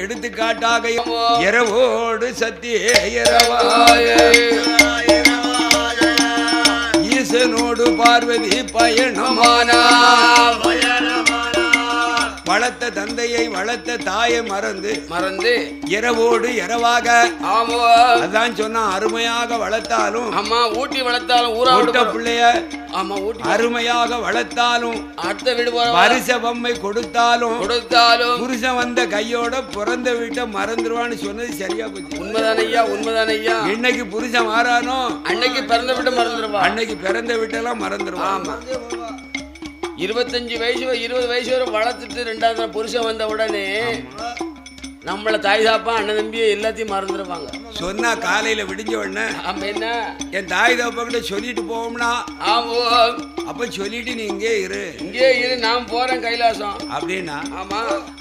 எடுத்துக்காட்டாக இரவோடு சத்திய இரவாய ஈசனோடு பார்வதி பயணமானா வளர்த்த தந்தையை வளர்த்த தாயை மறந்து மறந்து இரவோடு இரவாக. ஆமா. அதான் சொன்னா அருமையாக வளர்த்தாலும் அம்மா ஊட்டி வளர்த்தாலும் ஊரா பிள்ளைய ஆமா ஊட்டி அருமையாக வளர்த்தாலும் அடுத்த வீடு வருஷ பொம்மை கொடுத்தாலும் கொடுத்தாலும் புருஷன் வந்த கையோட பிறந்த வீட்டை மறந்துடுவான்னு சொன்னது சரியா போச்சு. உண்மைதான ஐயா உண்மைதான ஐயா. என்னைக்கு புருஷன் மாறானோ அன்னைக்கு பிறந்த விட்டு மறந்துடுவா அன்னைக்கு பிறந்த வீட்டெல்லாம் மறந்துடுவான் ஆமா. இருபத்தஞ்சு வயசு இருபது வயசு வரை வளர்த்துட்டு ரெண்டாவது புருஷன் வந்த உடனே நம்மள தாய் சாப்பா அண்ணன் தம்பியை எல்லாத்தையும் மறந்துடுவாங்க சொன்னா காலையில விடிஞ்ச உடனே ஆமா என்ன? என் தாய் தப்ப கிட்ட சொல்லிட்டு போவோம்னா? ஆமா அப்ப சொல்லிட்டு நீ இங்கே இரு. இங்கே இரு நான் போறேன் கைலாசம். அப்படின்னா ஆமா.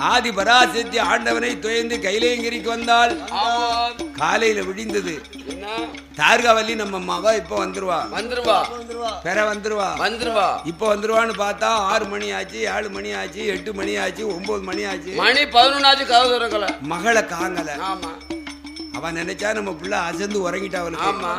ஆதி பராசக்தி ஆண்டவனை துயர்ந்து கைலேங்கிரிக்கு வந்தால் காலையில விடிந்தது. தார்காவல்லி நம்ம மவ இப்ப வந்துருவா. வந்துருவா. பெற வந்துருவா. வந்துருவா. இப்ப வந்துருவான்னு பார்த்தா ஆறு மணி ஆச்சு ஏழு மணி ஆச்சு எட்டு மணி ஆச்சு ஒன்பது மணி ஆச்சு. மணி பதினொன்னாச்சு கதவு திறக்கல. மகளை காங்கல. ஆமா. அவன் நினைச்சா நம்ம பிள்ளை அசந்து உறங்கிட்டா அவனுக்கு ஆமா.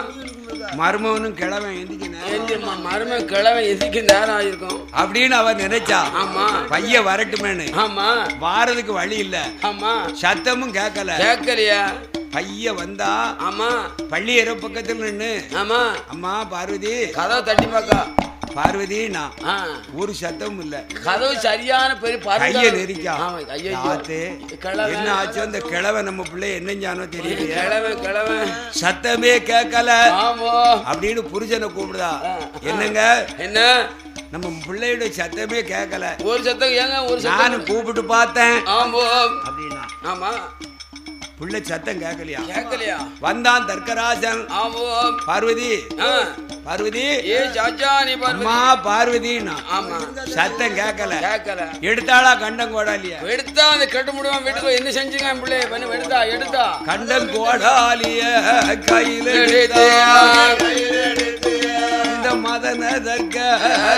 மருமவனும் கிழவன் எந்திக்கணும் மருமை கிழமை எதிக்கு நேரம் ஆயிருக்கும். அப்படின்னு அவன் நினைச்சா ஆமா. பைய வரட்டுமேனு ஆமா. வாரதுக்கு வழி இல்ல. ஆமா. சத்தமும் கேட்கல கேட்கலையா பைய வந்தா ஆமா. பள்ளி ஏற பக்கத்துல நின்னு. ஆமா. அம்மா பார்வதி. கதவை தட்டி பார்க்கா. பார்வதி நான் ஒரு சத்தமும் இல்ல. கதவு சரியான பெரிய கைய நெரிக்கா. கிழவன். என்ன ஆச்சு அந்த கிழவன் நம்ம பிள்ளை என்னஞ்சானோ தெரியலையே கிழமை கிழமை சத்தமே கேட்கல. ஆமா. அப்படின்னு புருஷனை கூப்பிடுதா. என்னங்க? என்ன? நம்ம பிள்ளையோட சத்தமே கேட்கல. ஒரு சத்தம் ஏங்க ஒரு நானும் கூப்பிட்டு பார்த்தேன். ஆமா. அப்படின்னா ஆமா. பிள்ளை சத்தம் கேட்கலையா கேட்கலையா வந்தான் தர்க்கராஜன். பார்வதி. பார்வதி. அம்மா பார்வதின்னா ஆமா. சத்தம் கேட்கல கேட்கல எடுத்தாளா கண்டம் கோடாலியா? எடுத்தா அந்த கெட்டு முடிவான் வீட்டுக்கு என்ன செஞ்சுங்க பிள்ளை பண்ணி எடுத்தா எடுத்தா. கண்டம் கோடாலிய கையில். இந்த மதன தர்க்க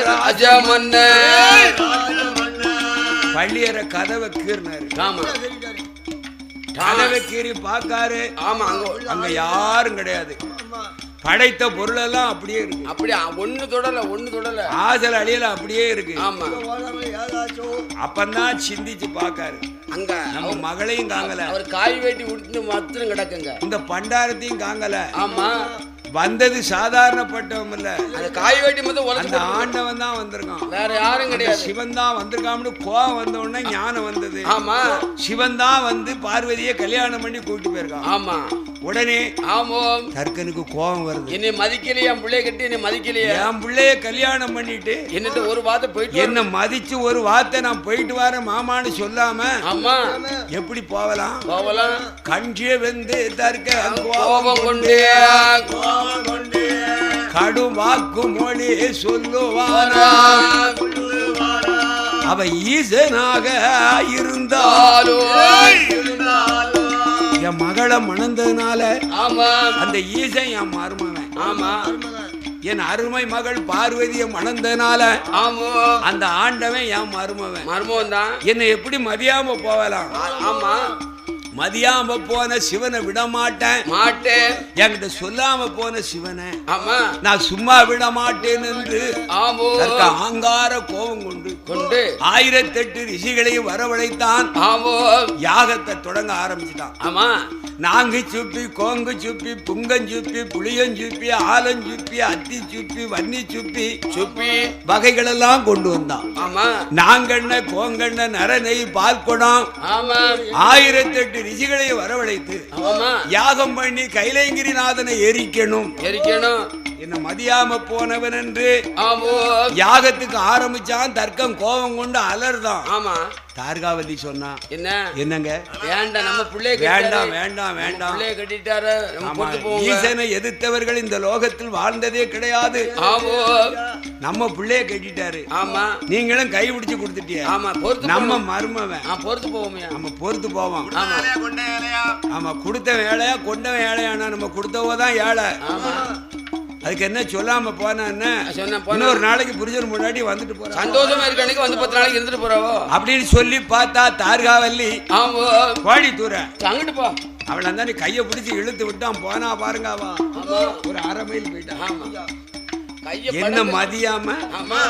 ராஜா மன்ன பள்ளியற கதவை கீறினாரு. ஆமா. கதவை கீறி பார்க்காரு. ஆமா அங்க அங்க யாரும் கிடையாது. படைத்த பொருள் எல்லாம் அப்படியே இருக்கு. அப்படி ஒண்ணு தொடல ஒண்ணு தொடல. ஆசல் அழியல அப்படியே இருக்கு. ஆமா. அப்பந்தான் சிந்திச்சு பார்க்காரு. அங்க நம்ம மகளையும் காங்கல. அவர் காய் வேட்டி உடுத்து மாத்திரம் கிடக்குங்க. இந்த பண்டாரத்தையும் காங்கல. ஆமா. வந்தது சாதாரணப்பட்டவன் இல்ல அந்த காய் வேட்டி மட்டும் அந்த ஆண்டவன் தான் வந்திருக்கான். வேற யாரும் கிடையாது. சிவன் தான் வந்திருக்காம்னு கோவம் வந்த உடனே ஞானம் வந்தது. ஆமா. சிவன் தான் வந்து பார்வதியை கல்யாணம் பண்ணி கூட்டிட்டு போயிருக்கான். ஆமா. உடனே ஆமோ தர்க்கனுக்கு கோபம் வருது. என்னை மதிக்கலையா என் பிள்ளைய கட்டி என்னை மதிக்கலையா? என் பிள்ளைய கல்யாணம் பண்ணிட்டு என்னட்ட ஒரு வார்த்தை போயிட்டு. என்ன மதிச்சு ஒரு வார்த்தை நான் போயிட்டு வரேன் மாமான்னு சொல்லாம ஆமா. எப்படி போகலாம் போகலாம் கஞ்சிய வெந்து தர்க்க கோபம் கொண்டு கடும் வாக்கு மொழி சொல்லுவானா? அவ ஈசனாக இருந்தாலும். என் மகளை மணந்ததுனால ஆமா. அந்த ஈசன் என் மருமவன் ஆமா. என் அருமை மகள் பார்வதியை மணந்ததுனால ஆமா. அந்த ஆண்டவன் என் மருமவன் மர்மம் தான் என்னை எப்படி மதியாம போகலாம்? ஆமா. மதியாம போன சிவனை விட மாட்டேன். மாட்டேன் என்கிட்ட சொல்லாம போன சிவனை. ஆமா. நான் சும்மா விட மாட்டேன் என்று ஆமோ. ஆங்கார கோபம் கொண்டு கொண்டு. ஆயிரத்தெட்டு ரிஷிகளை வரவழைத்தான். ஆமோ. யாகத்தை தொடங்க ஆரம்பிச்சிட்டான். ஆமா. நாங்கு சுப்பி கோங்கு சுப்பி புங்கஞ்சுப்பி புளியஞ்சுப்பி ஆலஞ்சுப்பி அத்தி சுப்பி வன்னி சுப்பி சுப்பி. வகைகளெல்லாம் கொண்டு வந்தான். ஆமா. நாங்கண்ண கோங்கண்ண நரனை பால்குடம் ஆமா. ஆயிரத்தெட்டு ரிஷிகளை வரவழைத்து யாகம் பண்ணி கைலைங்கிரிநாதனை எரிக்கணும் எரிக்கணும் என்ன மதியாம போனவன் என்று ஆமோ. யாகத்துக்கு ஆரம்பிச்சான் தர்க்கம் கோபம் கொண்டு அலர்தான் ஆமா. தார்காவதி சொன்னான் என்ன? என்னங்க? வேண்டாம் நம்ம பிள்ளைய வேண்டாம் வேண்டாம் வேண்டாம். பிள்ளைய கட்டிட்டாரு. ஈசனை எதிர்த்தவர்கள் இந்த லோகத்தில் வாழ்ந்ததே கிடையாது. ஆமோ. நம்ம பிள்ளைய கட்டிட்டாரு. ஆமா. நீங்களும் கை பிடிச்சு கொடுத்துட்டிய. ஆமா பொறுத்து நம்ம. மருமவன். பொறுத்து போவோமே நம்ம பொறுத்து போவோம். ஆமா. கொடுத்த வேலையா கொண்ட வேலையானா நம்ம கொடுத்தவ தான் ஏழை. அதுக்கு என்ன சொல்லாம போனா என்ன? இன்னொரு நாளைக்கு புரிஞ்சர் முன்னாடி வந்துட்டு போறான் சந்தோஷமா இருக்க அன்னைக்கு வந்து பத்து நாளைக்கு இருந்துட்டு போறாவோ? அப்படின்னு சொல்லி பார்த்தா தார்காவல்லி ஆமா. கோழி தூர அங்கிட்டு போ. அவளை அந்த கையை பிடிச்சி இழுத்து விட்டான் போனா பாருங்க அவ. ஆமா. ஒரு அரை மைல் போயிட்டான் ஆமா. கைய என்ன மதியாம? ஆமா.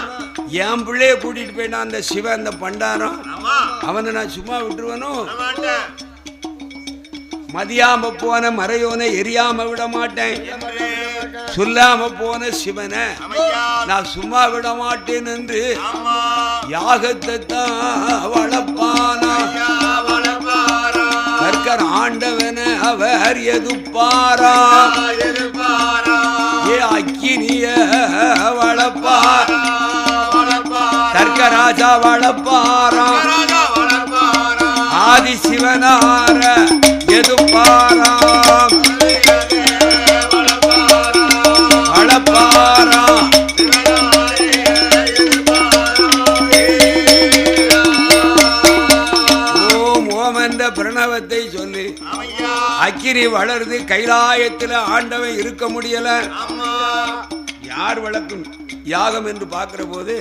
என் பிள்ளைய கூட்டிட்டு போயிட்டான் அந்த சிவன் அந்த பண்டாரம்? ஆமா. அவனை நான் சும்மா விட்டுருவனும் மாட்டேன் மதியாம போன மறையோனை எரியாம விட மாட்டேன். சொல்லாம போன சிவனை நான் சும்மா விட மாட்டேன் என்று யாகத்தை தான் வளர்ப்பானா? கற்கர் ஆண்டவன அவர் எதுப்பாரா ஏ அக்கினிய வளர்ப்பார்? தர்க்கராஜா வளர்ப்பாரா? ஆதி சிவனார எதுப்பாரா அக்கினி வளருது கைலாயத்துல ஆண்டவன் இருக்க முடியல. யார் வளர்க்கும்? யாகம் என்று பார்க்கிற போது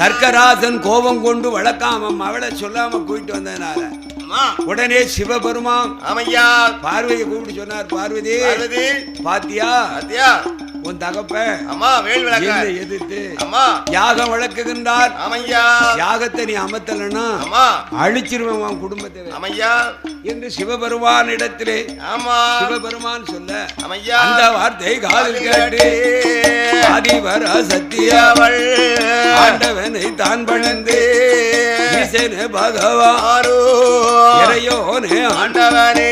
தர்க்கராசன் கோபம் கொண்டு வளர்க்காம அவளை சொல்லாம கூட்டிட்டு வந்ததுனால. உடனே சிவபெருமான் ஆமையா. பார்வதியை கூப்பிட்டு சொன்னார் பார்வதி பாத்தியா? உன் தகப்ப அம்மா வேல் விளக்க. எதிர்த்து அம்மா. யாகம் வளர்க்குகின்றார் ஆமையா. யாகத்தை நீ அமர்த்தலன்னா அம்மா. அழிச்சிருவேன் உன் குடும்பத்தை அமையா என்று சிவபெருமான் இடத்திலே ஆமா. சிவபெருமான் சொல்ல அமையா அந்த வார்த்தை காதில் கேட்டு ஆதிவர சத்திய அவள். ஆண்டவனை தான் பணிந்து ஆரோ இறையோனே ஆண்ட ஆண்டவனே.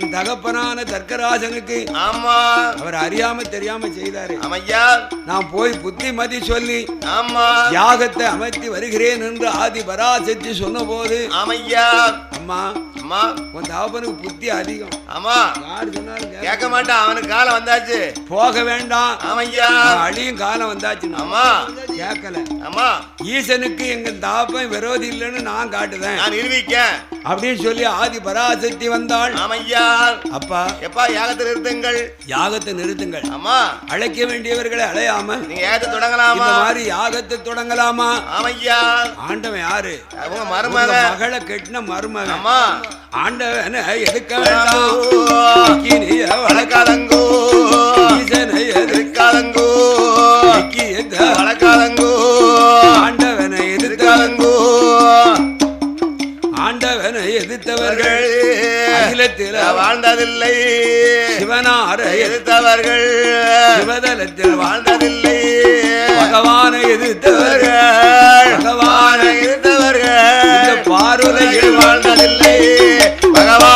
என் தகப்பனான தர்க்கராஜனுக்கு ஆமா. அவர் அறியாம தெரியாம செய்தாரு. அமையா. நான் போய் புத்திமதி சொல்லி ஆமா. யாகத்தை அமைத்து வருகிறேன் என்று ஆதி பராசக்தி சொன்னபோது அமையா. அம்மா அம்மா. உன் தகப்பனுக்கு புத்தி அதிகம். ஆமா. யார் சொன்னாலும் கேட்க- மாட்டான் அவனுக்கு காலம் வந்தாச்சு. போக வேண்டாம். ஆமையா. அழியும் காலம் வந்தாச்சு. அம்மா கேட்கல. அம்மா ஈசனுக்கு எங்க தாப்பன் விரோதி இல்லைன்னு நான் காட்டுதேன். நான் நிரூபிக்கேன். அப்படின்னு சொல்லி ஆதி பராசக்தி வந்தாள். ஆமையா. அப்பா. எப்பா யாகத்தில் இருந்துங்கள் யாகத்தை நிறுத்துங்கள். அம்மா அழைக்க வேண்டியவர்களை அழையாம. நீங்க இந்த தொடங்கலாமா? மாதிரி யாகத்தை தொடங்கலாமா? ஆமையா. ஆண்டவன் யாரு? மருமக. மகளை கெட்டின மருமகன். அம்மா ஆண்டவனை எதுக்க வேண்டாம். அக்கினிய வளர்க்க வளக்காதங்கோ ஈசனை எதிர்த்தவர்கள் அகிலத்தில் வாழ்ந்ததில்லை. சிவனார எதிர்த்த எதிர்த்தவர்கள் சிவதலத்தில் வாழ்ந்த வாழ்ந்ததில்லை. பகவானை எதிர்த்தவர்கள். பகவானை எதிர்த்தவர்கள். பார்வதியில் வாழ்ந்த வாழ்ந்ததில்லை. பகவானை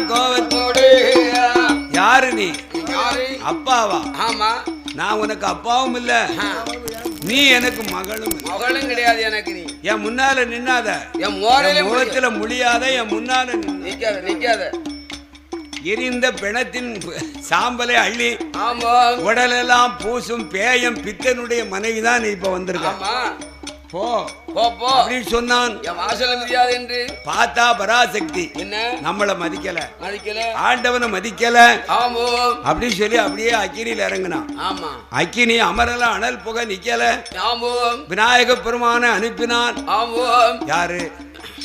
கோவத்தோடு. யாரு நீ? யாரு? அப்பாவா? ஆமா. நான் உனக்கு அப்பாவும் இல்ல. நீ எனக்கு மகளும். மகளும் கிடையாது எனக்கு நீ. என் முன்னால நின்னாத. என் முகத்துல முடியாத. என் முன்னால. நிக்காத நிக்காத. எரிந்த பிணத்தின் சாம்பலை அள்ளி உடலெல்லாம் பூசும் பேயம் பித்தனுடைய மனைவி தான் நீ இப்ப வந்திருக்க. போ. போ போ. அப்படின்னு சொன்னான். என் வாசல மிதியாது என்று. பார்த்தா பராசக்தி. என்ன? நம்மள மதிக்கல. மதிக்கல. ஆண்டவனை மதிக்கல. ஆமோ அப்படின்னு சொல்லி அப்படியே அக்கினியில இறங்கினான். ஆமா. அக்கினி அமரல அனல் புகை நிக்கல. ஆமோ விநாயக பெருமானை அனுப்பினான். ஆமோ யாரு?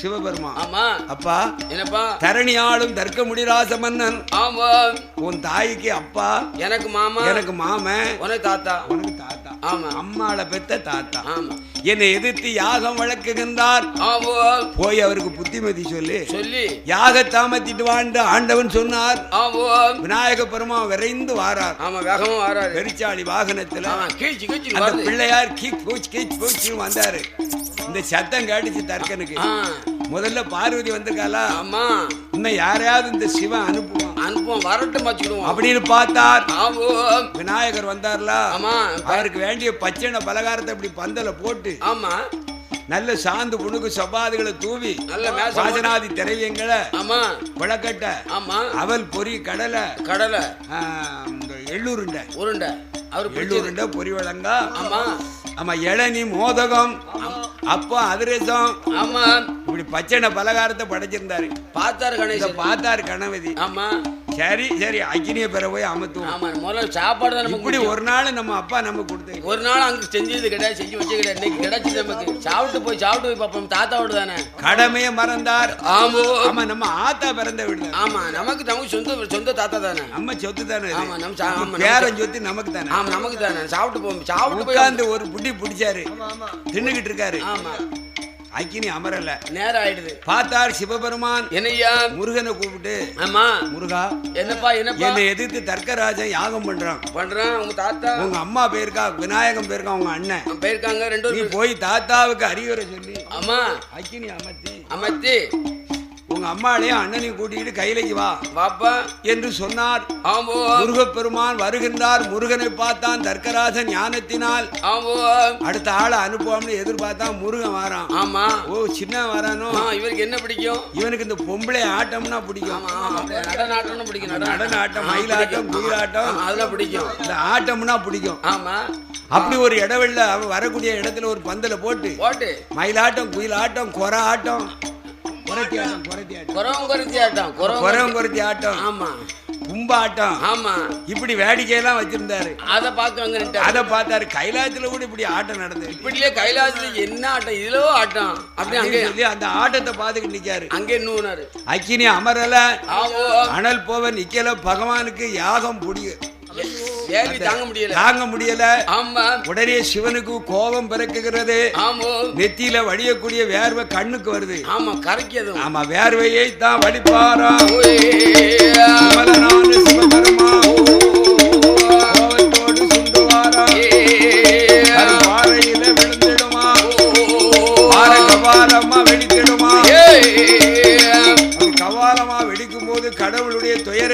சிவபெருமான். ஆமா. அப்பா என்னப்பா? தர்க்க முடிராச மன்னன். ஆமா. உன் தாய்க்கு அப்பா. எனக்கு மாமா. எனக்கு மாமன் உனக்கு தாத்தா. உனக்கு தாத்தா. ஆமா. அம்மாளை பெத்த தாத்தா. ஆமா. என்னை எதிர்த்து யாகம் வழக்குகின்றார். போய் அவருக்கு புத்திமதி சொல்லி. சொல்லி. யாக தாமத்திட்டு வாண்டு ஆண்டவன் சொன்னார். விநாயக பெருமான் விரைந்து வாரார். ஆமா வேகமா வராரு. பெரிச்சாளி வாகனத்துல பிள்ளையார் கீச் பூச் கீச் பூச்சின்னு வந்தாரு. இந்த சத்தம் கேட்டுச்சு தர்க்கனுக்கு. முதல்ல பார்வதி வந்திருக்காளா? ஆமா. இன்னும் யாரையாவது இந்த சிவன் அனுப்புவான். அனுப்புவோம் வரட்டும் வச்சுக்கிடுவோம். அப்படின்னு பார்த்தார். விநாயகர் வந்தார்ல. ஆமா. அவருக்கு வேண்டிய பச்சனை பலகாரத்தை இப்படி பந்தல போட்டு ஆமா. நல்ல சாந்து புணுக்கு சபாதுகளை தூவி நல்ல வாசனாதி திரவியங்களை ஆமா. குளக்கட்டை ஆமா. அவல் பொரி கடலை கடலை. எள்ளுருண்டை. உருண்டை அவர் எள்ளுருண்டை பொரி வழங்கா. ஆமா. ஆமா இளநி மோதகம் அப்பம் அதிரசம். ஆமா இப்படி பச்சனை பலகாரத்தை படைச்சிருந்தாரு. பார்த்தாரு கணேசன். பார்த்தாரு கணவதி ஆமா. சரி சரி அக்கினிய பெற போய் அமத்துவோம் ஆமா முதல்ல சாப்பாடு தான் இப்படி. ஒரு நாள் நம்ம அப்பா நம்ம கொடுத்து ஒரு நாள் அங்க செஞ்சது கிடையாது செஞ்சு வச்சு கிடையாது இன்னைக்கு கிடைச்சது நமக்கு. சாப்பிட்டு போய் சாப்பிட்டு போய் பார்ப்போம். தாத்தாவோட தானே? கடமையை மறந்தார். ஆமா. ஆமா நம்ம ஆத்தா பிறந்த வீடு ஆமா நமக்கு நமக்கு சொந்த சொந்த தாத்தா தானே? நம்ம சொத்து தானே. ஆமா, நம்ம பேரன் சொத்து நமக்கு தானே? ஆமா நமக்கு தானே. சாப்பிட்டு போவோம். சாப்பிட்டு போய் உட்கார்ந்து ஒரு புடி பிடிச்சாரு. தின்னுகிட்டு இருக்காரு. ஆமா. அக்கினி அமரல. நேரம் ஆயிடுது பார்த்தார் சிவபெருமான். என்னய்யா? முருகனை கூப்பிட்டு ஆமா. முருகா என்னப்பா என்னப்பா? என்னை எதிர்த்து தர்க்கராஜன் யாகம் பண்றான். பண்றான் உங்க தாத்தா? உங்க அம்மா போயிருக்கா விநாயகம் போயிருக்கா உங்க அண்ணன். போயிருக்காங்க ரெண்டு போய் தாத்தாவுக்கு அறிவுரை சொல்லி ஆமா. அக்கினி அமர்த்தி அமைத்தி உங்க அம்மாளையும் அண்ணனையும் கூட்டிக்கிட்டு கையிலைக்கு வா. வாப்பா. என்று சொன்னார். ஆமோ முருகப்பெருமான் வருகின்றார். முருகனை பார்த்தான் தர்க்கராஜன் ஞானத்தினால். ஆமோ அடுத்த ஆளை அனுப்புவோம்னு எதிர்பார்த்தான் முருகன் வரான். ஆமா. ஓ சின்ன வரானோ? இவருக்கு என்ன பிடிக்கும்? இவனுக்கு இந்த பொம்பளை ஆட்டம்னா பிடிக்கும். நடனாட்டம்னு பிடிக்கும். நடன நடன ஆட்டம் ஆ, மயிலாட்டம். குயிலாட்டம். அதெல்லாம் பிடிக்கும். இந்த ஆட்டம்னா பிடிக்கும். ஆமா. அப்படி ஒரு இடவெள்ள அவன் வரக்கூடிய இடத்துல ஒரு பந்தல போட்டு போட்டு. மயிலாட்டம் குயிலாட்டம் கொர ஆட்டம். ஆட்டம் குறைச்சி ஆமா. கும்பாட்டம். ஆமா. இப்படி வேடிக்கையெல்லாம் வச்சிருந்தாரு. அத பார்த்து. அதை பார்த்தாரு. கைலாயத்துல கூட இப்படி ஆட்டம் நடந்தது. இப்படியே கைலாசத்துல என்ன ஆட்டம்? இதுலோ ஆட்டம். அப்படி அங்கே சொல்லி அந்த ஆட்டத்தை பார்த்துக்கிட்டு நிக்காரு. அங்கே நூனாரு அக்கினி அமரல அனல் போவ நிக்கல பகவானுக்கு யாகம் புடிய வேள்வி தாங்க முடியல? தாங்க முடியல. ஆமா. உடனே சிவனுக்கு கோபம் பிறக்குகிறது. ஆமோ. நெத்தியில வடியக்கூடிய வேர்வை கண்ணுக்கு வருது. ஆமா கரைக்கதும் ஆமா வேர்வையை தான் வடிப்பாரா சிவபெருமா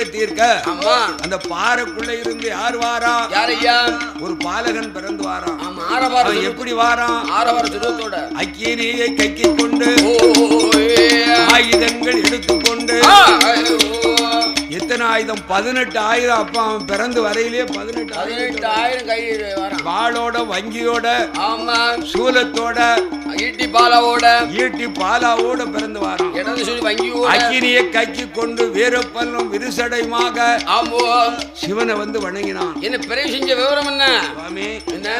தீர்க்க ஆமா. அந்த பாறைக்குள்ள இருந்து யார் வாரா? யாரையா? ஒரு பாலகன் பிறந்து வாரான் ஆமா ஆரவார அவன் எப்படி வாரான் ஆரவார சுருவத்தோட அக்கினியை கைக்கிக் கொண்டு ஆயுதங்கள் எடுத்துக்கொண்டு எத்தனை ஆயுதம்? பதினெட்டு ஆயுதம். அப்ப அவன் பிறந்து வரையிலேயே பதினெட்டு ஆயுதம். பதினெட்டாயிரம் கை வாளோட வங்கியோட ஆமா. சூலத்தோட ஈட்டி பாலாவோட. ஈட்டி பாலாவோட பிறந்து வாரான். இடது சொல்லி வங்கியோட. அக்கினியை கைக்கிக் கொண்டு வீரப்பல்லும் விரிசடைமாக ஆமோ. சிவனை வந்து வணங்கினான். என்ன பிறகு செஞ்ச விவரம் என்ன? என்ன?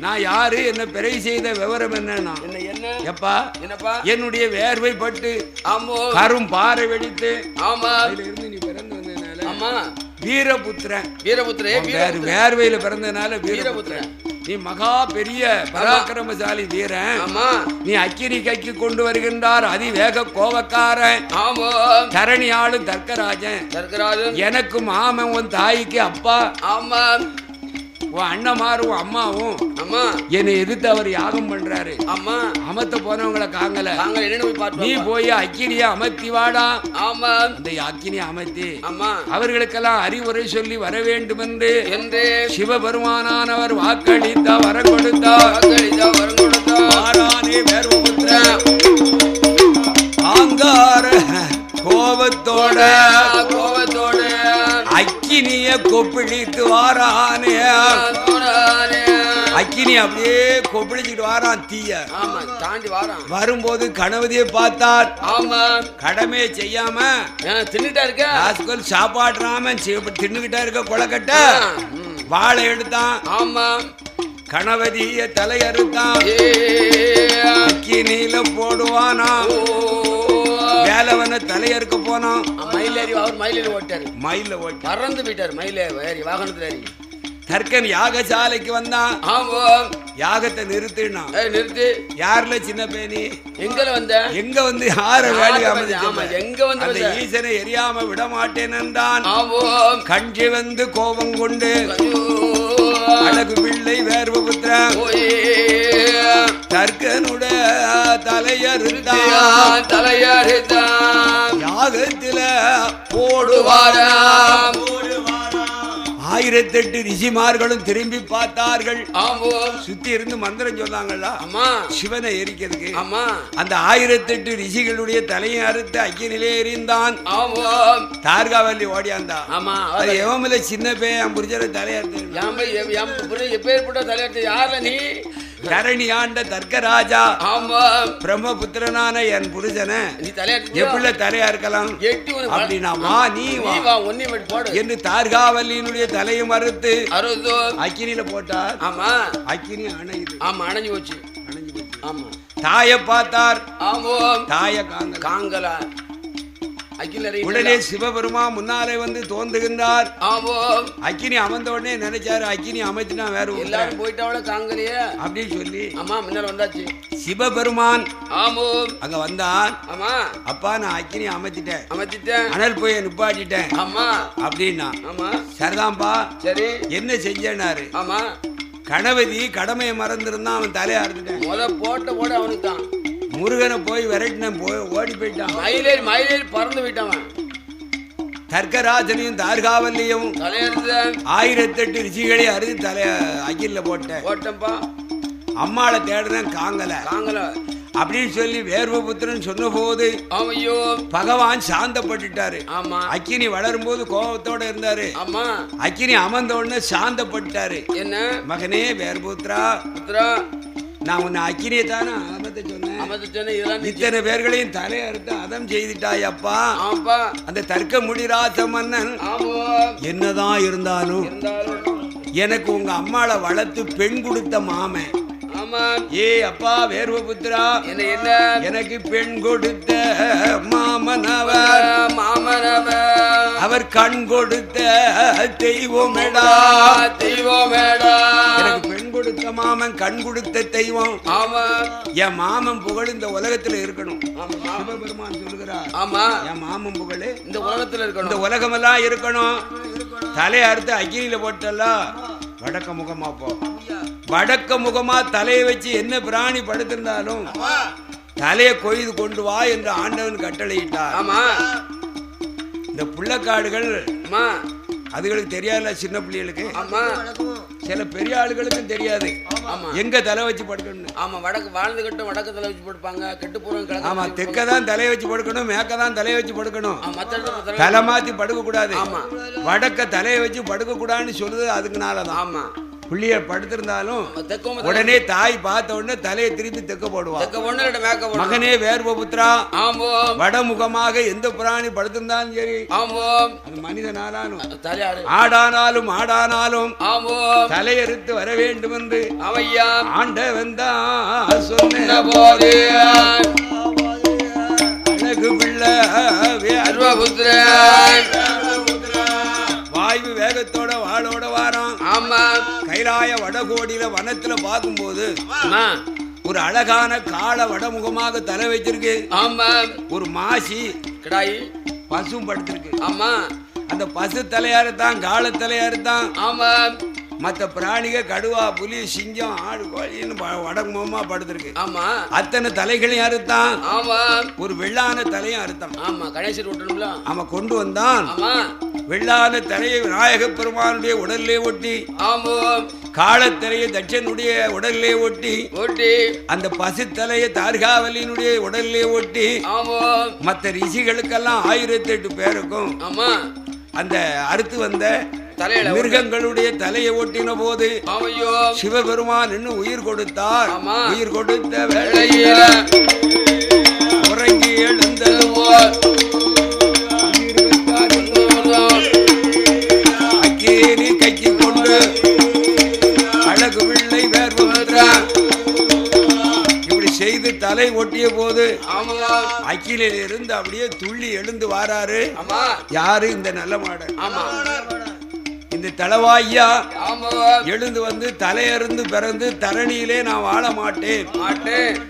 நான் யாரு? என்ன பிறை செய்த விவரம் என்னன்னா? என்ன என்ன? எப்பா? என்னப்பா? என்னுடைய வேர்வை பட்டு ஆமோ. கரும் பாறை வெடித்து ஆமா. அதுல இருந்து நீ பிறந்து வந்ததுனால ஆமா. வீரபுத்திரன். வீரபுத்திரே உன் வேர் வீரபுத்திரே. வேர்வையில பிறந்ததுனால வீரபுத்திரன். வீரபுத்திரன். நீ மகா பெரிய பராக்கிரமசாலி வீரன். ஆமா. நீ அக்கினி கைக்கு கொண்டு வருகின்றார் அதிவேக கோபக்காரன் ஆமா. தரணி ஆளு தர்க்கராஜன். சர்க்கராஜன் எனக்கு மாமன் உன் தாய்க்கு அப்பா. ஆமா உன் அண்ணமாரும் அம்மாவும் ஆமா என்னை எதிர்த்து அவர் யாகம் பண்றாரு. ஆமா அமர்த்த போனவங்களை காங்கல. நாங்க என்னன்னு போய் நீ போய் அக்கினிய அமர்த்தி வாடா. ஆமா. அந்த அக்கினி அமர்த்தி ஆமா அவர்களுக்கெல்லாம் அறிவுரை சொல்லி வர வேண்டும் என்று என்று சிவபெருமானானவர் வாக்களித்த வரம் கொடுத்தார். வாக்களித்தா வரம் கொடுத்தா ஆரானே வேர்வபுத்திரன் ஆங்கார கோபத்தோட. கோபத்தோடு. அக்கினிய கொப்பிழித்து வாரானே. அக்கினி அப்படியே கொப்பிழிச்சுட்டு வாரான் தீய. தாண்டி வாரான். வரும்போது கணவதியை பார்த்தார். ஆமா. கடமையை செய்யாம தின்னுட்டா இருக்க? சாப்பாடுறாம தின்னுகிட்டா இருக்க கொலக்கட்ட. வாழை எடுத்தான். ஆமா. கணவதிய தலையறுத்தான். அக்கினியில போடுவானா ஓ. வேலவன தலையறுக்க போனான். மயிலேறி அவர் மயிலேறி ஓட்டாரு. மயில ஓட்டி. பறந்து போயிட்டாரு மயிலே ஏறி வாகனத்துல ஏறி. தர்க்கன் யாகசாலைக்கு வந்தான். ஆமா. யாகத்தை நிறுத்தினான் ஏய், நிறுத்து. யாருல சின்ன பேணி எங்கல வந்த? எங்க வந்து யார வேலை யாரு வந்து- ஆமா, எங்க வந்து அந்த? ஈசனை எரியாம விட மாட்டேன் என்றான். ஆமா. கஞ்சி வந்து கோபம் கொண்டு. அழகு பிள்ளை வேர்வபுத்திரன் ஓயே. தர்க்கனுடைய தலையறுத்தான். தலையறித்தான். யாகத்தில போடுவாரா வாராம். ஆயிரத்தெட்டு ரிஷிமார்களும் திரும்பி பார்த்தார்கள். ஆமாம். சுத்தி இருந்து மந்திரம் சொன்னாங்களா ஆமா. சிவனை எரிக்கிறதுக்கு. ஆமா. அந்த ஆயிரத்தெட்டு ரிஷிகளுடைய தலையை அறுத்து அக்கினிலே எறிந்தான் ஆமாம். தார்காவல்லி ஓடியாந்தான் ஆமா அது எவமில்ல சின்ன பையன் புரிச்சர தலையறுத்து எப்பேற்பட்ட தலையத்தை யார நீ? தரணி ஆண்ட தர்க்கராஜா. ஆமாம் பிரம்மபுத்திரனான என் புருஷனை. நீ தலையா இருக்கலாம்? அப்படின்னா வா நீ வா. என்று தார்காவல்லியினுடைய தலையை மறுத்து அக்கினியில போட்டார். ஆமா. அக்கினி அணையுது. ஆமா அணைஞ்சு போச்சு. அணைஞ்சு போச்சு. ஆமா. தாயை பார்த்தார். ஆமாம் தாய காங்க காங்கலா உடனே சிவபெருமா முன்னாலே வந்து தோன்றுகின்றார். அக்கினி அமர்ந்த உடனே நினைச்சாரு அக்கினி அமைச்சுனா வேற. எல்லாரும் போயிட்டாவள காங்கலையே அப்படின்னு சொல்லி ஆமா முன்னால வந்தாச்சு. சிவபெருமான் ஆமாம் அங்க வந்தான் ஆமா. அப்பா நான் அக்கினி அமைச்சிட்டேன். அமைச்சிட்டேன். அனல் போய் நிப்பாட்டிட்டேன். ஆமா. அப்படின்னா ஆமா. சரிதான்ப்பா சரி. என்ன செஞ்சேனாரு ஆமா. கணபதி கடமையை மறந்திருந்தான் அவன் தலையை அறுத்துட்டேன். முத போட்ட போட அவனுக்கு தான் முருகனை போய் விரட்டினேன் போய் ஓடி போயிட்டான். மயிலேறி மயிலேறி பறந்து விட்டவன். தர்க்கராஜனையும் தார்காவல்லியும் தலையெடுத்த ஆயிரத்தெட்டு ரிஷிகளை அறுத்து தலைய அகில்ல போட்டேன். போட்டப்பா அம்மாளை தேடுறேன் காங்கல. காங்கல. அப்படின்னு சொல்லி வேர்வபுத்திரன் சொன்ன போது ஆமையோ. பகவான் சாந்தப்பட்டுட்டாரு. ஆமா. அக்கினி வளரும் போது கோபத்தோட இருந்தாரு. ஆமா. அக்கினி அமர்ந்த உடனே சாந்தப்பட்டுட்டாரு. என்ன? மகனே வேர்புத்ரா புத்திரா. நான் உன்னை அக்கினியை தானே அமர்த்த சொன்னேன். அமர்ந்து சொன்ன இதெல்லாம் நீ இத்தனை பேர்களையும் தலையை அறுத்து அதம் செய்துட்டாய் அப்பா. ஆமாப்பா அந்த தர்க்க முடிராச மன்னன் என்னதான் இருந்தாலும் எனக்கு உங்க அம்மாளை வளர்த்து பெண் கொடுத்த மாமன். ஏ அப்பா வேர்வபுத்திரா என்ன என்ன? எனக்கு பெண் கொடுத்த மாமன் அவர். மாமனவ அவர். கண் கொடுத்த தெய்வமேடா தெய்வமேடா எனக்கு கொடுத்த மாமன் கண் கொடுத்த தெய்வம். ஆமா. என் மாமன் புகழ் இந்த உலகத்துல இருக்கணும். சிவபெருமான் சொல்லுகிறார். ஆமா. என் மாமன் புகழ் இந்த உலகத்துல இந்த இருக்கணும் உலகமெல்லாம் இருக்கணும். தலையை அறுத்து அக்கினியில போட்டல்ல வடக்க முகமா போ. வடக்க முகமா தலையை வச்சு என்ன பிராணி படுத்திருந்தாலும் தலையை கொய்து கொண்டு வா என்று ஆண்டவன் கட்டளையிட்டார். ஆமா. இந்த புள்ளக்காடுகள் ஆமா. அதுகளுக்கு தெரியாதுல சின்ன பிள்ளைகளுக்கு. ஆமா. சில பெரிய ஆளுகளுக்கும் தெரியாது. ஆமா. எங்க தலை வச்சு படுக்கணும் ஆமா வடக்கு வாழ்ந்து கட்டும் வடக்கத்துல வச்சு படுப்பாங்க கெட்டு போறோம் ஆமா தெக்க தான் தலையை வச்சு படுக்கணும் மேக்க தான் தலையை வச்சு படுக்கணும். தலை- தலை மாத்தி படுக்க கூடாது ஆமா. வடக்க தலையை வச்சு படுக்க கூடாதுன்னு சொல்லுது அதுக்குனாலதான் ஆமா. புள்ளிய படுத்திருந்தாலும் உடனே தாய் பார்த்த உடனே தலையை திருப்பி தெக்க போடுவா தெக்க ஒண்ணு ரெண்டு மேக்க ஒண்ணு மகனே வேர்வபுத்ரா ஆமாம் வடமுகமாக எந்த பிராணி படுத்திருந்தாலும் சரி. மனிதனானாலும் தலையாடு ஆடானாலும் ஆடானாலும் ஆமாம் தலையறுத்து வர வேண்டும் என்று அவையா? ஆண்டவன் தான் சொன்ன போது அழகு பிள்ளை வேர்வ- சர்வபுத்திரன் கைலாய வடகோடியில வனத்துல பார்க்கும்போது ஒரு அழகான கால வடமுகமாக தலை வச்சிருக்கு. ஆமா. ஒரு மாசி கிடாயி. பசும் படுத்திருக்கு. ஆமா. அந்த பசு தலையாரு தான் கால தலையாரு தான் ஆமா. மற்ற பிராணிக கடுவா புலி சிங்கம் ஆடு கோழின்னு வடமுகமா படுத்திருக்கு. ஆமா. அத்தனை தலைகளையும் அறுத்தான். ஆமா. ஒரு வெள்ளான தலையும் அறுத்தான். ஆமா. கணேசர் விட்டணும்ல அவன் கொண்டு வந்தான். ஆமா. வெள்ளான தலையை விநாயக பெருமானுடைய உடல்லே ஒட்டி ஆமாம். காலத்தலையை தட்சனுடைய உடல்லே ஒட்டி ஓட்டி அந்த பசு தலையை தார்காவலியினுடைய உடல்லே ஒட்டி ஆமாம். மற்ற ரிஷிகளுக்கெல்லாம் ஆயிரத்தி எட்டு பேருக்கும் ஆமா. அந்த அறுத்து வந்த மிருகங்களுடைய தலையை ஒட்டின போது சிவபெருமான் இன்னும் உயிர் கொடுத்தார். உயிர் கொடுத்த வேளையில உறங்கி எழுந்தது போல் இப்படி செய்து தலை ஒட்டிய போது அக்கிலில் இருந்து அப்படியே துள்ளி எழுந்து வாராரு. ஆமா. யாரு இந்த நல்ல மாடன்? ஆமா. இந்த தளவாய்யா. ஆமாம். எழுந்து வந்து தலையருந்து பிறந்து தரணியிலே நான் வாழ மாட்டேன்.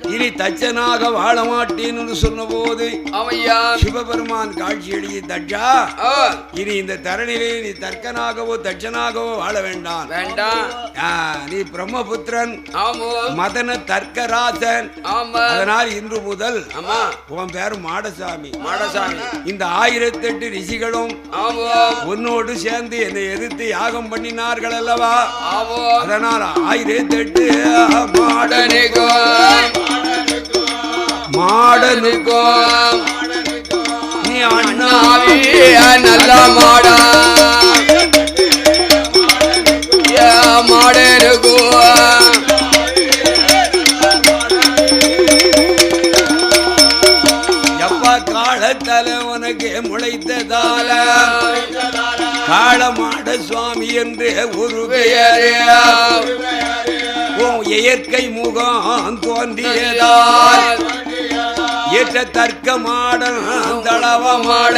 இனி தச்சனாக வாழ மாட்டேன்னு சொன்னபோது ஆமையா. சிவபெருமான் காட்சி எழுதி தட்சா ஆ. இனி இந்த தரணியிலே நீ தர்க்கனாகவோ தட்சனாகவோ வாழ வேண்டாம். வேண்டாம். நீ பிரம்மபுத்திரன். மதன தர்க்கராசன். அதனால் இன்று முதல் ஆமா. உன் பேர் மாடசாமி. மாடசாமி. இந்த ஆயிரத்தெட்டு ரிஷிகளும் ஆமாம். உன்னோடு சேர்ந்து என்னை எதிர்த்து வைத்து யாகம் பண்ணினார்கள் அல்லவா? அதனால் ஆயிரத்தி எட்டு மாடனுக்கு. மாடனுக்கும் நீ அண்ணாவி நல்ல மாடா சுவாமி என்று ஒரு பெயரே உன் இயற்கை முகம் தோன்றியதால் ஏற்ற தர்க்க மாடன் தளவ மாட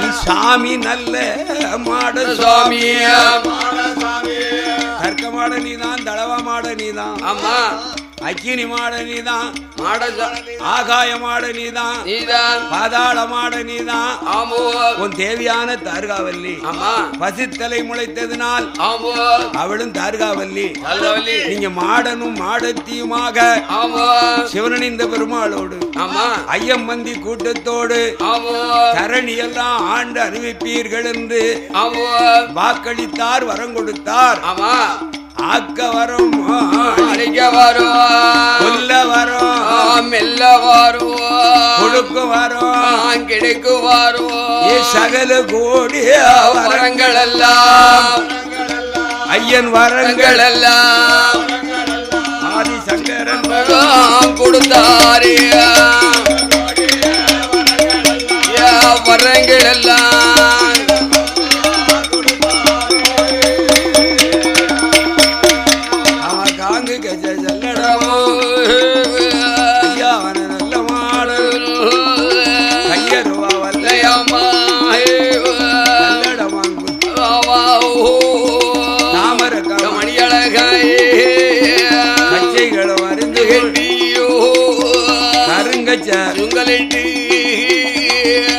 நீ சாமி நல்ல மாட சுவாமி. தர்க்க மாட நீதான் தளவ மாட நீதான். ஆமா. அக்கினி மாட நீதான் மாட ஆகாய மாட நீதான். நீதான் பாதாள மாட நீதான் ஆமோ உன் தேவியான தார்காவல்லி. ஆமா. பசித்தலை முளைத்ததினால் ஆமோ அவளும் தார்காவல்லி. நீங்க மாடனும் மாடத்தியுமாக ஆமோ சிவனணிந்த பெருமாளோடு ஆமா. ஐயம்மந்தி கூட்டத்தோடு தரணி எல்லாம் ஆண்டு அறிவிப்பீர்கள் என்று வாக்களித்தார் வரம் கொடுத்தார். ஆமா. ஆக்க வரம் அழைக்க வரும் கொல்ல வரம் மெல்ல வரும் கொடுக்க வரம் கிடைக்கு வரும் சகல கோடி வரங்கள் எல்லாம் ஐயன் வரங்கள். எல்லாம் ஆதிசங்கரன். கொடுத்தாரே. வரங்கள் எல்லாம்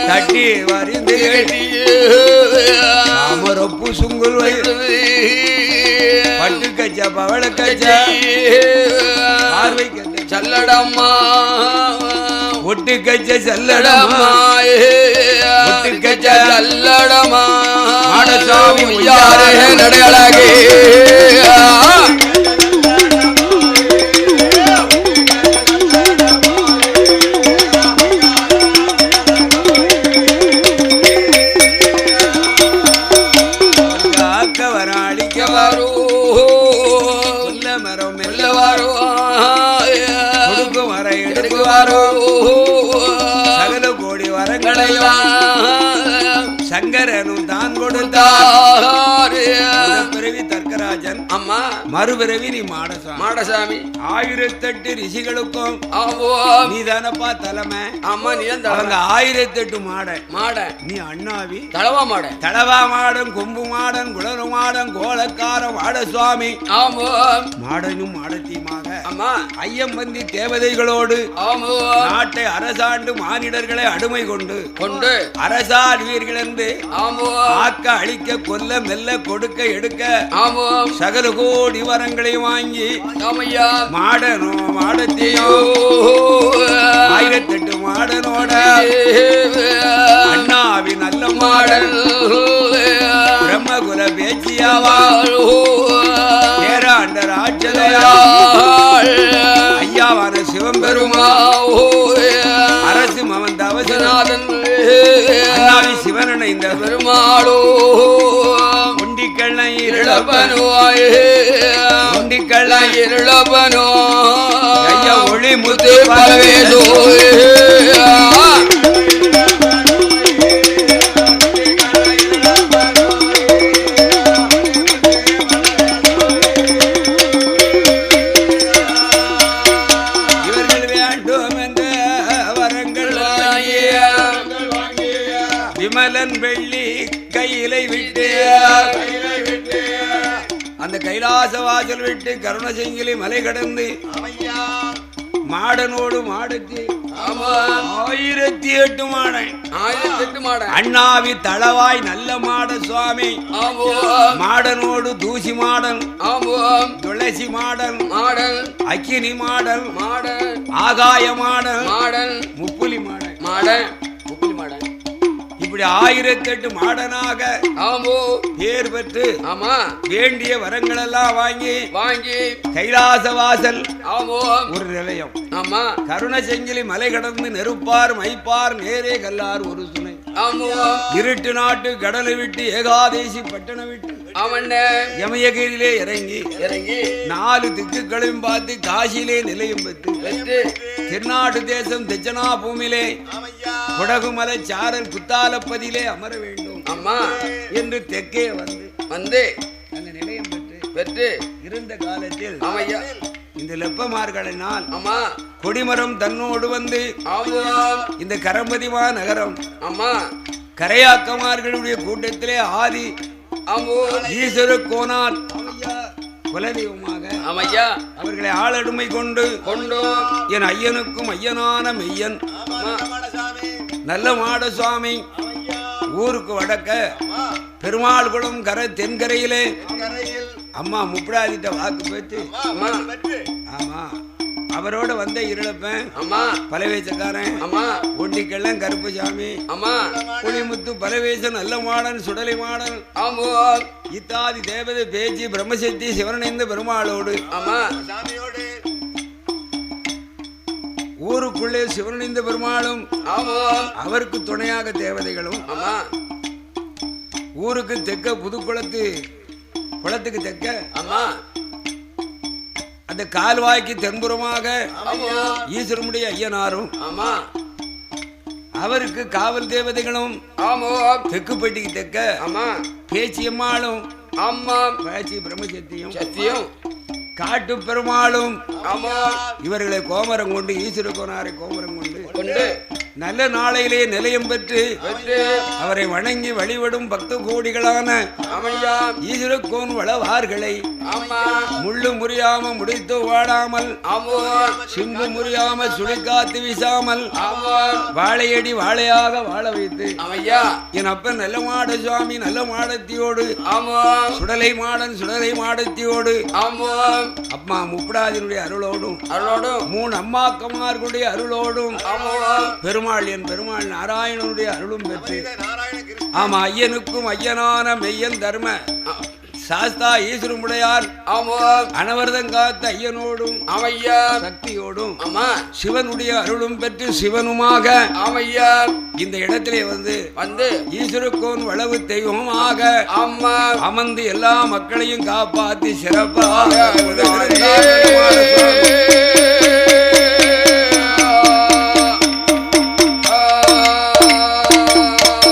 தட்டி வருந்து தாமரப்பு சுங்குல் வை பட்டு கச்ச பவள கச்ச. பார்வை கச்ச. சல்லடம்மா. ஒட்டு கச்ச செல்லடமா ஒட்டுக்கச்ச சல்லடமா மாடசாமி உய்யாரே நடையழகே காக்க வர அழிக்க வரும் வரும் முல்ல மரம் மெல்ல மெல்ல வரும் கொடுக்கும் வர எடுக்கு எடுக்கு வரும் வரும் சகல கோடி வரங்களையும் மறுபிறவி நீ மாடசாமி. மாடசாமி. ஆயிரத்தெட்டு ரிஷிகளுக்கும் நீ தானப்பா தலைமை. அம்மா நீ தான் அவங்க ஆயிரத்தெட்டு மாட மாட. நீ அண்ணாவி. தலவா மாட தளவா மாடன் கொம்பு மாடன் குளறு மாடன் கோலக்கார மாட சுவாமி ஆமோ. மாடனும் மாடத்தியுமாக அம்மா ஐயம்பந்தி தேவதைகளோடு ஆமோ. நாட்டை அரசாண்டு மானிடர்களை அடிமை கொண்டு கொண்டு. அரசாடுவீர்கள் என்று ஆமோ. ஆக்க அழிக்க கொல்ல மெல்ல கொடுக்க எடுக்க ஆமோ. சகல கோடி வரங்களை வாங்கி மாடனோ மாடத்தையோ. ஆயிரத்தெட்டு மாடனோட அண்ணாவி நல்ல மாடன். பிரம்மகுல பேச்சியாவா. பேராண்ட ராட்சதையா ஐயாவான சிவம்பெருமா அரசு மவன் தவசனாதன் அண்ணாவி சிவனனை இந்த பெருமாளோ. இருளபனோ ஒளி முத்து அந்த கைலாச வாசல் விட்டு கருணசெங்கிலி மலை கடந்து மாடனோடு மாடுக்கு ஆயிரத்தி எட்டு மாடன் ஆயிரத்தி எட்டு மாட. அண்ணாவி தளவாய் நல்ல மாட சுவாமி. மாடனோடு தூசி மாடன். ஆமோ துளசி மாடன். மாடல் அக்கினி மாடன். மாடன். ஆகாய மாடன். மாடன். முப்புலி மாடன். மாடன். இப்படி ஆயிரத்தெட்டு மாடனாக ஆமோ. பேர் பெற்று ஆமா. வேண்டிய வரங்கள் எல்லாம் வாங்கி வாங்கி. கைலாச வாசல் ஆமோ. ஒரு நிலையம். ஆமா. கருண செங்கிலி மலை கடந்து நெருப்பார் மைப்பார் நேரே கல்லார் ஒரு சுனை ஆமோ. இருட்டு நாட்டு கடலை விட்டு ஏகாதேசி பட்டணம் விட்டு. யமயகிரியிலே இறங்கி இறங்கி. நாலு திக்குகளையும் பார்த்து காசியிலே நிலையம் பெற்று தென்னாட்டு தேசம் தெச்சனா பூமியிலே குடகுமலை சாரல் குத்தாலப்பதியிலே அமர வேண்டும். ஆமா என்று தெற்கே வந்து வந்து. அந்த நிலையம் பெற்று வெற்றி இருந்த காலத்தில் ஆமையா இந்த லெப்பமார்களினால் ஆமா கொடிமரம் தன்னோடு வந்து இந்த கரம்பதிமா நகரம் ஆமா கரையாக்கமார்களுடைய கூட்டத்திலே ஆதி ஈஸ்வர கோனார் குலதெய்வமாக ஆமையா அவர்களை ஆளடுமை கொண்டு கொண்டு என் ஐயனுக்கும் ஐயனான மெய்யன் நல்ல மாட சுவாமி. ஊருக்கு வடக்க பெருமாள் குளம் கரை தென்கரையிலே. அம்மா முப்படாதிட்ட வாக்கு பெற்று ஆமா. அவரோட வந்த இருளப்பன். ஆமா பலவேசக்காரன் ஆமா ஒண்டிக்கெல்லாம் கருப்பசாமி ஆமா புலிமுத்து பலவேசன் நல்ல மாடன் சுடலை மாடன். ஆமோ. இத்தாதி தேவதை பேச்சு பிரம்மசக்தி சிவனடைந்த பெருமாளோடு. ஆமா ஊருக்குள்ளே சிவனடைந்த பெருமாளும் அவருக்கு துணையாக தேவதைகளும். ஆமா. ஊருக்கு தெற்க புதுக்குளத்து குளத்துக்கு தெற்க ஆமா. அந்த கால்வாய்க்கு தென்புறமாக ஆமோ. ஈஸ்வரமுடைய ஐயனாரும் ஆமா. அவருக்கு காவல் தேவதைகளும் ஆமோ. தெக்குப்பட்டிக்கு தெற்க ஆமா. பேச்சியம்மாளும் ஆமா. பேச்சி பிரம்மசக்தியும் சத்தியம் காட்டு பெருமாளும் இவர்களை கோமரம் கொண்டு ஈஸ்வர கோனாரை கோமரம் கொண்டு கொண்டு. நல்ல நாளையிலே நிலையம் பெற்று அவரை வணங்கி வழிபடும் பக்த கோடிகளான ஆமையா. ஈஸ்வரக்கோன் வளவார்களை முள்ளு முறியாம முடித்து வாடாமல் சிம்பு முறியாம சுழிக்காத்து வீசாமல் வாழையடி வாழையாக வாழ வைத்து என் அப்பன் நல்ல மாட சுவாமி நல்ல மாடத்தியோடு சுடலை மாடன் சுடலை மாடத்தியோடு அம்மா முப்படாதினுடைய அருளோடும் அருளோடும். மூணு அம்மாக்கமார்களுடைய அருளோடும் ஆமோ. பெருமாள் என் பெருமாள் நாராயணனுடைய அருளும் பெற்று ஆமா ஐயனுக்கும் ஐயனான மெய்யன் தர்ம. சாஸ்தா ஈஸ்வரமுடையால் ஆமோ. அனவர்தம் காத்த ஐயனோடும் ஆமையா. சக்தியோடும் ஆமா. சிவனுடைய அருளும் பெற்று சிவனுமாக ஆமையா. இந்த இடத்திலே வந்து வந்து ஈஸ்வரக்கோன் வளவு தெய்வமாக ஆமா. அமர்ந்து எல்லா மக்களையும் காப்பாத்தி சிறப்பாக.